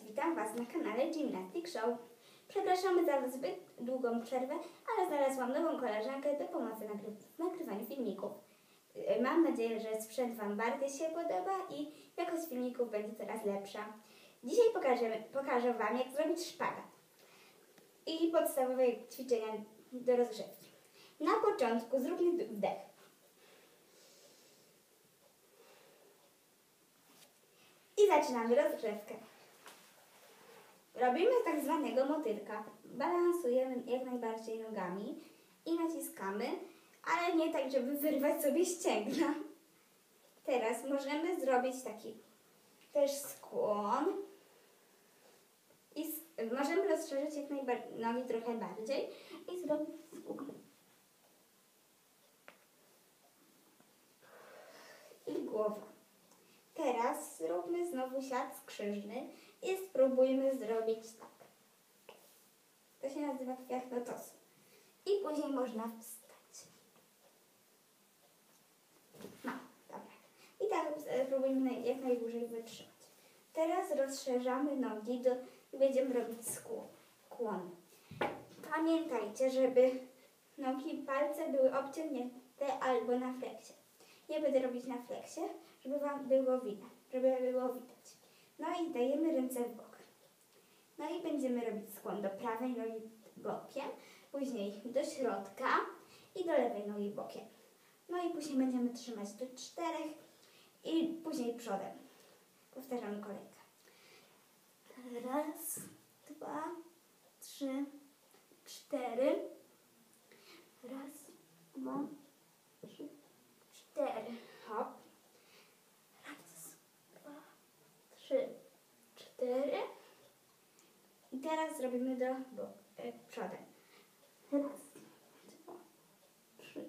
witam Was na kanale Gymnastic Show. Przepraszamy za zbyt długą przerwę, ale znalazłam nową koleżankę do pomocy w nagrywaniu filmików. Yy, Mam nadzieję, że sprzęt Wam bardzo się podoba i jakość filmików będzie coraz lepsza. Dzisiaj pokażemy, pokażę Wam, jak zrobić szpagat i podstawowe ćwiczenia do rozgrzewki. Na początku zróbmy wdech. I zaczynamy rozgrzewkę. Robimy tak zwanego motylka. Balansujemy jak najbardziej nogami i naciskamy, ale nie tak, żeby wyrwać sobie ścięgna. Teraz możemy zrobić taki też skłon i możemy rozszerzyć jak najbardziej nogi trochę bardziej i zrobić skłon. I głowa. Teraz zróbmy znowu siat skrzyżny i spróbujmy zrobić tak. To się nazywa kwiat lotosu. I później można wstać. No, dobra. I tak e, próbujmy naj- jak najdłużej wytrzymać. Teraz rozszerzamy nogi do, i będziemy robić skło- skłony. Pamiętajcie, żeby nogi, palce były obciągnięte albo na fleksie. Ja będę robić na fleksie, żeby Wam było widać, żeby było widać. No i dajemy ręce w bok. No i będziemy robić skłon do prawej nogi bokiem, później do środka i do lewej nogi bokiem. No i później będziemy trzymać do czterech i później przodem. Powtarzamy kolejkę. Raz, dwa, trzy, cztery. Raz, dwa, trzy, cztery. Hop. Raz, dwa, trzy, cztery. I teraz zrobimy do e, przodem. Raz, dwa, trzy,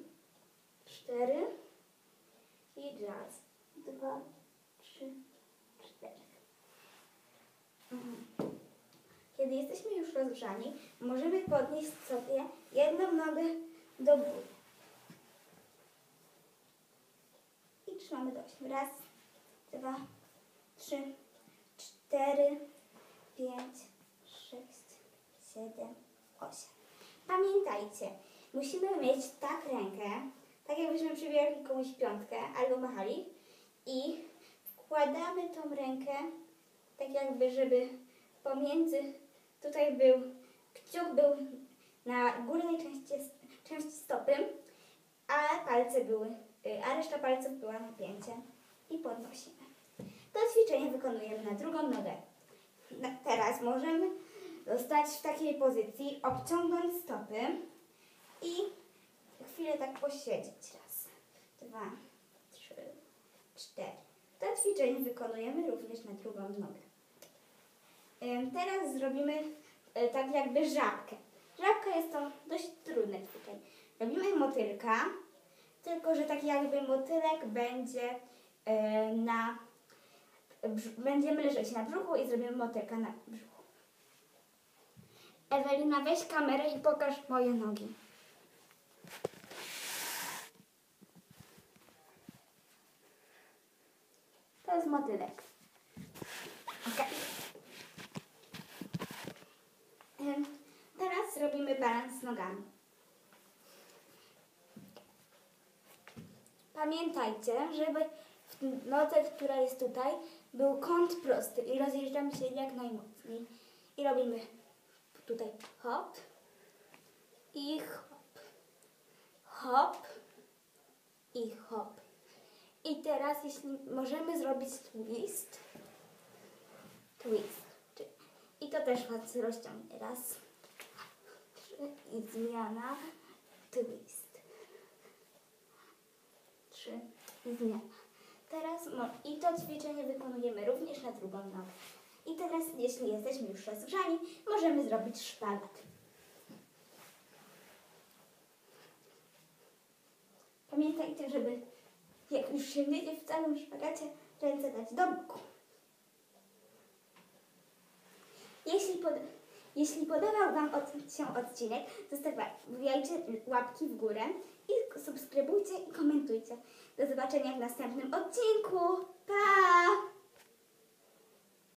cztery. I raz, dwa, trzy, cztery. Mhm. Kiedy jesteśmy już rozgrzani, możemy podnieść sobie jedną nogę do góry. I trzymamy do ośmiu. Raz, dwa, trzy, cztery, pięć, sześć, siedem, osiem. Pamiętajcie, musimy mieć tak rękę, tak jakbyśmy przybierali komuś piątkę albo machali i wkładamy tą rękę tak jakby, żeby pomiędzy, tutaj był, kciuk był na górnej części, części stopy, a palce były, y, a reszta palców była napięcie i podnosimy. To ćwiczenie wykonujemy na drugą nogę. Teraz możemy zostać w takiej pozycji, obciągnąć stopy i chwilę tak posiedzieć. Raz, dwa, trzy, cztery. To ćwiczenie wykonujemy również na drugą nogę. Teraz zrobimy y, tak jakby żabkę. Żabka jest to dość trudne ćwiczenie. Robimy motylka, tylko że taki jakby motylek będzie y, na... Będziemy leżeć na brzuchu i zrobimy motylka na brzuchu. Ewelina, weź kamerę i pokaż moje nogi. To jest motylek. Em, Teraz robimy balans nogami. Pamiętajcie, żeby w nodze, która jest tutaj, był kąt prosty i rozjeżdżamy się jak najmocniej. I robimy tutaj hop i hop, hop i hop. I teraz, jeśli możemy zrobić twist, twist. I to też was rozciągnie. Raz, trzy i zmiana, twist. Trzy i zmiana. Teraz mo- i to ćwiczenie wykonujemy również na drugą nogę. I teraz, jeśli jesteśmy już rozgrzani, możemy zrobić szpagat. Pamiętajcie, żeby jak już się wiedzie w całym szpagacie, ręce dać do boku. Jeśli, pod, jeśli podobał Wam od, się odcinek, zostawiajcie łapki w górę i subskrybujcie i komentujcie. Do zobaczenia w następnym odcinku. Pa!